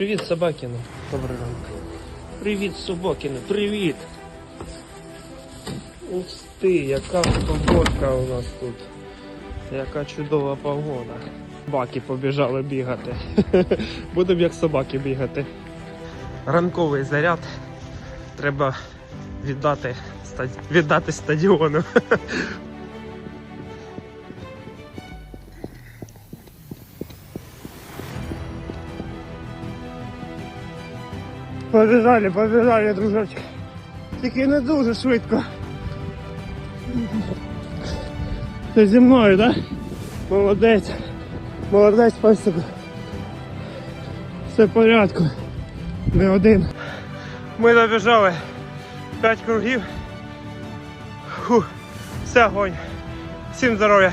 Привіт, собакіни. Добрий ранок. Привіт, собакіни, привіт. Ух ти, яка погодка у нас тут. Яка чудова погода. Собаки побіжали бігати. Будемо як собаки бігати. Ранковий заряд. Треба віддати, стад... віддати стадіону. Побіжали, побіжали, дружочки. Тільки не дуже швидко. Ти зі мною, так? Да? Молодець. Молодець, пасику. Все в порядку. Не один. Ми добіжали 5 кругів. Фух. Все, гонь. Всім здоров'я.